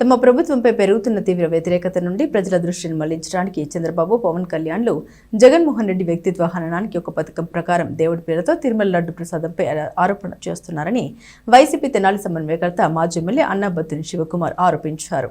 తమ ప్రభుత్వంపై పెరుగుతున్న తీవ్ర వ్యతిరేకత నుండి ప్రజల దృష్టిని మళ్ళించడానికి చంద్రబాబు పవన్ కళ్యాణ్లు జగన్మోహన్ రెడ్డి వ్యక్తిత్వ హననానికి ఒక పథకం ప్రకారం దేవుడి పేరుతో తిరుమల లడ్డు ప్రసాదంపై ఆరోపణ చేస్తున్నారని వైసీపీ తెనాలి సమన్వయకర్త మాజీ ఎమ్మెల్యే అన్నాబత్తుని శివకుమార్ ఆరోపించారు.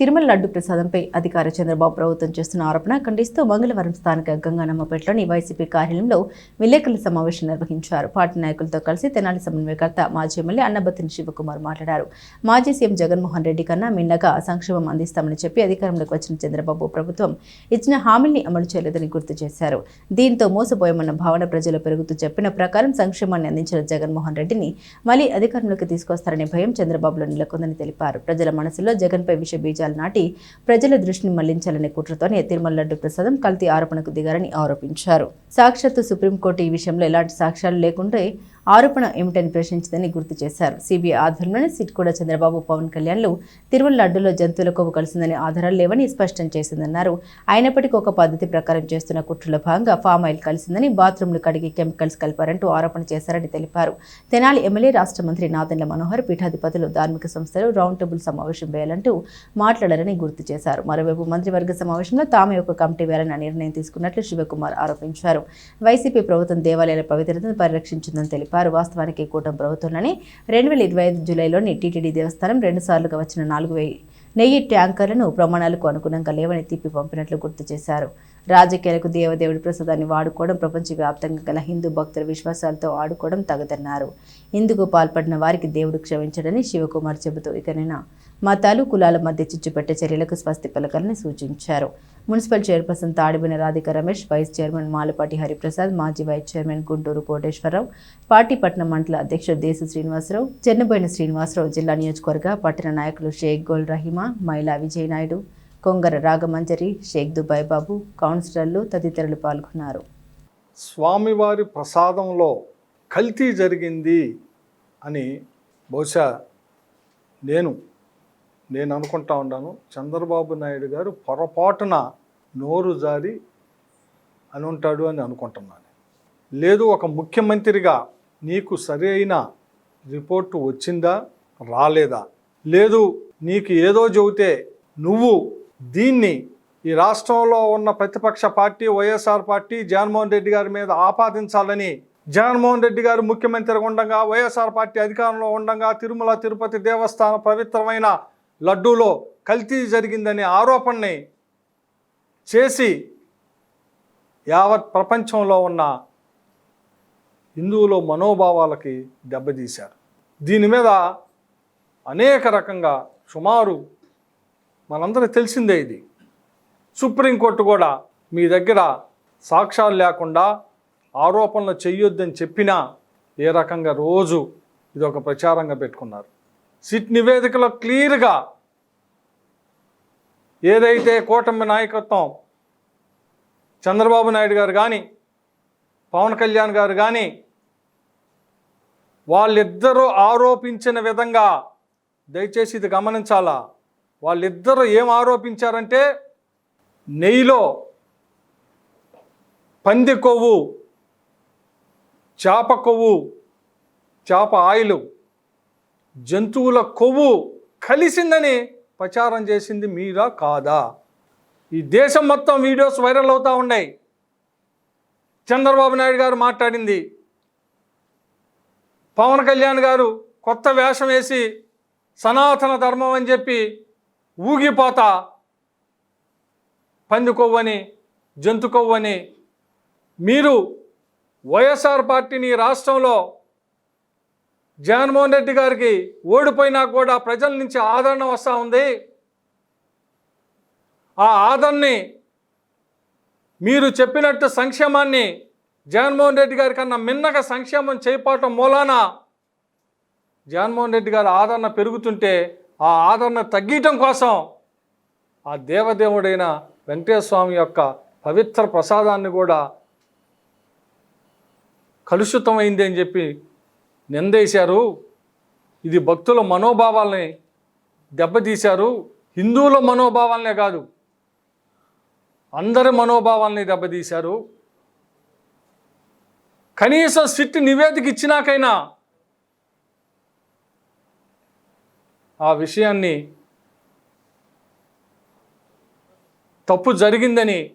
తిరుమల లడ్డు ప్రసాదంపై అధికార చంద్రబాబు ప్రభుత్వం చేస్తున్న ఆరోపణ ఖండిస్తూ మంగళవారం స్థానిక గంగానమ్మపేటలోని వైసీపీ కార్యాలయంలో విలేకరుల సమావేశం నిర్వహించారు. పార్టీ నాయకులతో కలిసి తెనాలి సమన్వయకర్త మాజీ ఎమ్మెల్యే అన్నబత్తిని శివకుమార్ మాట్లాడారు. మాజీ సీఎం జగన్మోహన్ రెడ్డి కన్నా మిన్నగా సంక్షేమం అందిస్తామని చెప్పి అధికారంలోకి వచ్చిన చంద్రబాబు ప్రభుత్వం ఇచ్చిన హామీల్ని అమలు చేయలేదని గుర్తు చేశారు. దీంతో మోసపోయామన్న భావన ప్రజలు పెరుగుతూ చెప్పిన ప్రకారం సంక్షేమాన్ని అందించిన జగన్మోహన్ రెడ్డిని మళ్ళీ అధికారంలోకి తీసుకొస్తారనే భయం చంద్రబాబులో నెలకొందని తెలిపారు. ప్రజల మనసులో జగన్పై విష బీజాలు నాటి ప్రజల దృష్టిని మళ్ళించాలనే కుట్రతోనే తిరుమల లడ్డు ప్రసాదం కల్తీ ఆరోపణకు దిగారని ఆరోపించారు. సాక్షాత్తు సుప్రీంకోర్టు ఈ విషయంలో ఎలాంటి సాక్ష్యాలు లేకుంటే ఆరోపణ ఏమిటని ప్రశ్నించిందని గుర్తు చేశారు. సిబిఐ ఆధ్వర్యంలోనే సిట్ కూడా చంద్రబాబు పవన్ కళ్యాణ్లు తిరువల లడ్డులో జంతువుల కొవ్వు కలిసిందని ఆధారాలు లేవని స్పష్టం చేసిందన్నారు. అయినప్పటికీ ఒక పద్ధతి ప్రకారం చేస్తున్న కుట్రలో భాగంగా ఫామ్ ఆయిల్ కలిసిందని బాత్రూంలు కడిగి కెమికల్స్ కలిపారంటూ ఆరోపణ చేశారని తెలిపారు. తెనాలి ఎమ్మెల్యే రాష్ట్ర మంత్రి నాదెండ్ల మనోహర్ పీఠాధిపతులు ధార్మిక సంస్థలు రౌండ్ టేబుల్ సమావేశం వేయాలంటూ మాట్లాడారని గుర్తు చేశారు. మరోవైపు మంత్రివర్గ సమావేశంలో తామే ఒక కమిటీ వేయాలన్న నిర్ణయం తీసుకున్నట్లు శివకుమార్ ఆరోపించారు. వైసీపీ ప్రభుత్వం దేవాలయాల పవిత్రతను పరిరక్షించిందని తెలిపారు. వాస్తవానికి కూటమి ప్రభుత్వంలోని రెండు వేల ఇరవై ఐదు జూలైలోని టీటీడీ దేవస్థానం రెండుసార్లుగా వచ్చిన నాలుగు వెయ్యి నెయ్యి ట్యాంకర్లను ప్రమాణాలకు అనుగుణంగా లేవని తిప్పి పంపినట్లు గుర్తు చేశారు. రాజకీయాలకు దేవదేవుడి ప్రసాదాన్ని వాడుకోవడం ప్రపంచవ్యాప్తంగా గల హిందూ భక్తుల విశ్వాసాలతో ఆడుకోవడం తగదన్నారు. ఇందుకు పాల్పడిన వారికి దేవుడు క్షమించడని శివకుమార్ చెబుతూ ఇకనైనా మతాలు కులాల మధ్య చిచ్చుపెట్టే చర్యలకు స్వస్తి పలకాలని సూచించారు. Municipal chairperson Tadibina Radhika Ramesh vice chairman Malapati Hariprasad మాజీ vice chairman Guntur Koteswararao party పట్టణ మండల అధ్యక్షుడు దేశ శ్రీనివాసరావు చెన్నబోయిన శ్రీనివాసరావు జిల్లా నియోజకవర్గ పట్టణ నాయకులు షేక్ గోల్ రహిమా మహిళా విజయనాయుడు కొంగర రాగమంజరి షేక్ దుబాయ్ బాబు కౌన్సిలర్లు తదితరులు పాల్గొన్నారు. స్వామివారి ప్రసాదంలో కల్తీ జరిగింది అని బహుశా నేను నేను అనుకుంటా ఉన్నాను చంద్రబాబు నాయుడు గారు పొరపాటున నోరు జారి అని ఉంటాడు అని అనుకుంటున్నాను లేదు ఒక ముఖ్యమంత్రిగా నీకు సరి అయిన రిపోర్టు వచ్చిందా రాలేదా? లేదు నీకు ఏదో చెబితే నువ్వు దీన్ని ఈ రాష్ట్రంలో ఉన్న ప్రతిపక్ష party YSR party Jaganmohan Reddy గారి మీద ఆపాదించాలని జగన్మోహన్ రెడ్డి గారు ముఖ్యమంత్రిగా ఉండగా వైఎస్ఆర్ పార్టీ అధికారంలో ఉండగా తిరుమల తిరుపతి దేవస్థానం పవిత్రమైన లడ్డూలో కల్తీ జరిగిందనే ఆరోపణని చేసి యావత్ ప్రపంచంలో ఉన్న హిందువుల మనోభావాలకి దెబ్బతీశారు. దీని మీద అనేక రకంగా సుమారు మనందరూ తెలిసిందే ఇది. సుప్రీంకోర్టు కూడా మీ దగ్గర సాక్ష్యాలు లేకుండా ఆరోపణలు చెయ్యొద్దని చెప్పినా ఏ రకంగా రోజు ఇది ఒక ప్రచారంగా పెట్టుకున్నారు. సిట్ నివేదికలో క్లియర్గా ఏదైతే కూటమి నాయకత్వం చంద్రబాబు నాయుడు గారు కానీ పవన్ కళ్యాణ్ గారు కానీ వాళ్ళిద్దరూ ఆరోపించిన విధంగా దయచేసి ఇది గమనించాలా? వాళ్ళిద్దరూ ఏం ఆరోపించారంటే నెయ్యిలో పంది కొవ్వు చేప కొవ్వు చేప ఆయిలు జంతువుల కొవ్వు కలిసిందని ప్రచారం చేసింది మీరా కాదా? ఈ దేశం మొత్తం వీడియోస్ వైరల్ అవుతూ ఉన్నాయి. చంద్రబాబు నాయుడు గారు మాట్లాడింది. పవన్ కళ్యాణ్ గారు కొత్త వేషం వేసి సనాతన ధర్మం అని చెప్పి ఊగిపోతా. పంది కొవ్వని జంతు మీరు వైఎస్ఆర్ పార్టీని రాష్ట్రంలో జగన్మోహన్ రెడ్డి గారికి ఓడిపోయినా కూడా ప్రజల నుంచి ఆదరణ వస్తూ ఉంది. ఆ ఆదరణని మీరు చెప్పినట్టు సంక్షేమాన్ని జగన్మోహన్ రెడ్డి గారి కన్నా మిన్నగా సంక్షేమం చేపట్టడం మూలాన జగన్మోహన్ రెడ్డి గారి ఆదరణ పెరుగుతుంటే ఆ ఆదరణ తగ్గించడం కోసం ఆ దేవదేవుడైన వెంకటేశ్వర స్వామి యొక్క పవిత్ర ప్రసాదాన్ని కూడా కలుషితమైంది అని చెప్పి నిందేశారు. ఇది భక్తుల మనోభావాల్ని దెబ్బతీశారు. హిందువుల మనోభావాలనే కాదు అందరి మనోభావాల్ని దెబ్బతీశారు. కనీసం సిట్ నివేదిక ఇచ్చినాకైనా ఆ విషయాన్ని తప్పు జరిగిందని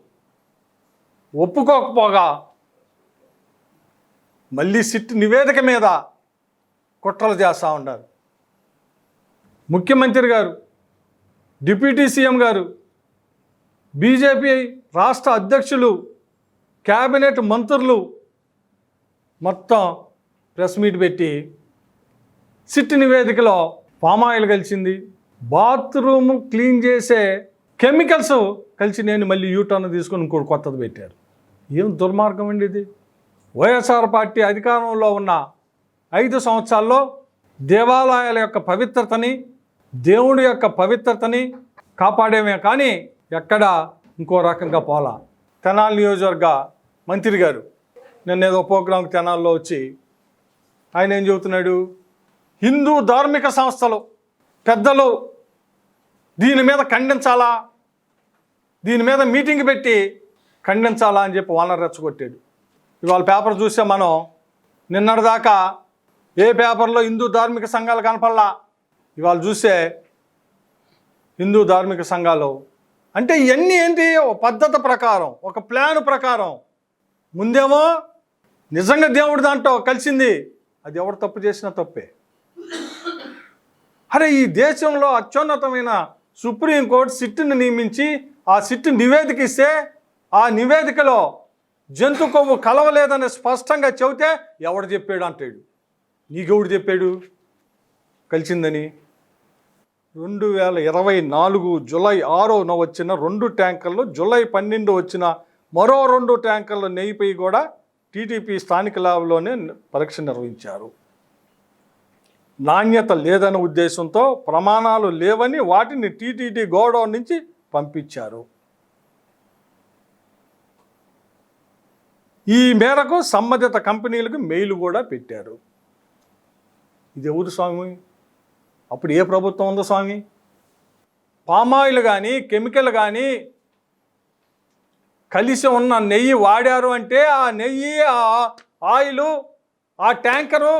ఒప్పుకోకపోగా మళ్ళీ సిట్ నివేదిక మీద కుట్రలు చేస్తూ ఉన్నారు. ముఖ్యమంత్రి గారు డిప్యూటీ సీఎం గారు బీజేపీ రాష్ట్ర అధ్యక్షులు క్యాబినెట్ మంత్రులు మొత్తం ప్రెస్ మీట్ పెట్టి సిట్ నివేదికలో పామాయిల్ కలిసింది. బాత్రూమ్ క్లీన్ చేసే కెమికల్స్ కలిసి నేను మళ్ళీ యూటర్న్ తీసుకొని ఇంకోటి కొత్తది పెట్టారు. ఏం దుర్మార్గం అండి ఇది? వైఎస్ఆర్ పార్టీ అధికారంలో ఉన్న ఐదు సంవత్సరాల్లో దేవాలయాల యొక్క పవిత్రతని దేవుడి యొక్క పవిత్రతని కాపాడేమే కానీ ఎక్కడ ఇంకో రకంగా పోలా. తెనాలి నియోజకవర్గ మంత్రి గారు నిన్న ఏదో ప్రోగ్రాం తెనాల్లో వచ్చి ఆయన ఏం చెబుతున్నాడు? హిందూ ధార్మిక సంస్థలు పెద్దలు దీని మీద ఖండించాలా? దీని మీద మీటింగ్ పెట్టి ఖండించాలా అని చెప్పి వాళ్ళని రెచ్చగొట్టాడు. ఇవాళ పేపర్ చూస్తే మనం నిన్నటిదాకా ఏ పేపర్లో హిందూ ధార్మిక సంఘాలు కనపడలా? ఇవాళ చూస్తే హిందూ ధార్మిక సంఘాలు. అంటే ఇవన్నీ ఏంటి? ఒక పద్ధతి ప్రకారం ఒక ప్లాన్ ప్రకారం. ముందేమో నిజంగా దేవుడి దాంట్లో కలిసింది. అది ఎవరు తప్పు చేసినా తప్పే. అరే ఈ దేశంలో అత్యున్నతమైన సుప్రీంకోర్టు సిట్టుని నియమించి ఆ సిట్టు నివేదిక ఇస్తే ఆ నివేదికలో జంతు కొవ్వు కలవలేదని స్పష్టంగా చెబితే ఎవడు చెప్పాడు అంటాడు? నీకెవడు చెప్పాడు కలిసిందని. రెండు వేల ఇరవై నాలుగు జులై ఆరోన వచ్చిన రెండు ట్యాంకర్లు జులై పన్నెండు వచ్చిన మరో రెండు ట్యాంకర్లు నెయ్యిపై కూడా టీటీపీ స్థానిక ల్యాబ్లోనే పరీక్ష నిర్వహించారు. నాణ్యత లేదనే ఉద్దేశంతో ప్రమాణాలు లేవని వాటిని టీటీడీ గోడౌన్ నుంచి పంపించారు. ఈ మేరకు సంబంధిత కంపెనీలకు మెయిల్ కూడా పెట్టారు. ఇది ఎవరు స్వామి? అప్పుడు ఏ ప్రభుత్వం ఉందో స్వామి? పామాయిల్ కానీ కెమికల్ కానీ కలిసి ఉన్న నెయ్యి వాడారు అంటే ఆ నెయ్యి ఆ ఆయిలు ఆ ట్యాంకరు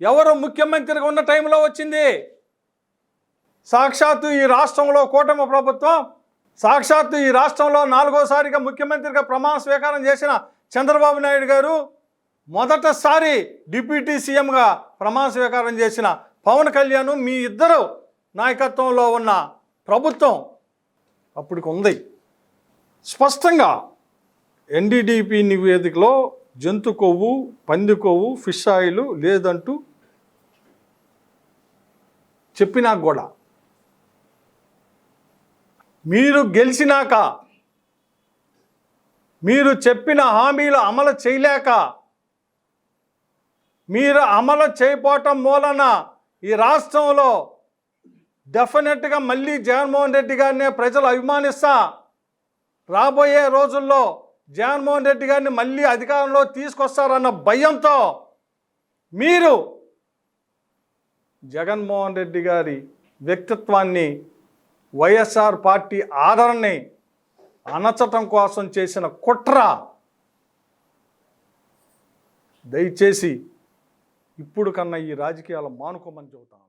ఎవరు ముఖ్యమంత్రిగా ఉన్న టైంలో వచ్చింది? సాక్షాత్తు ఈ రాష్ట్రంలో కూటమి ప్రభుత్వం సాక్షాత్తు ఈ రాష్ట్రంలో నాలుగోసారిగా ముఖ్యమంత్రిగా ప్రమాణ స్వీకారం చేసిన చంద్రబాబు నాయుడు గారు మొదటసారి డిప్యూటీ సీఎంగా ప్రమాణ స్వీకారం చేసిన పవన్ కళ్యాణ్ మీ ఇద్దరు నాయకత్వంలో ఉన్న ప్రభుత్వం అప్పటికి ఉంది. స్పష్టంగా ఎన్డీడీపీ నివేదికలో జంతు కొవ్వు పంది కొవ్వు ఫిష్ ఆయిల్ లేదంటూ చెప్పినా కూడా మీరు గెలిచినాక మీరు చెప్పిన హామీలు అమలు చేయలేక మీరు అమలు చేయపోవటం మూలన ఈ రాష్ట్రంలో డెఫినెట్గా మళ్ళీ జగన్మోహన్ రెడ్డి గారినే ప్రజలు అభిమానిస్తా రాబోయే రోజుల్లో జగన్మోహన్ రెడ్డి గారిని మళ్ళీ అధికారంలో తీసుకొస్తారన్న భయంతో మీరు జగన్మోహన్ రెడ్డి గారి వ్యక్తిత్వాన్ని వైఎస్ఆర్ పార్టీ ఆదరణని అణచటం కోసం చేసిన కుట్ర దయచేసి ఇప్పుడు కన్నా ఈ రాజకీయాలు మానుకోమని చెబుతాను.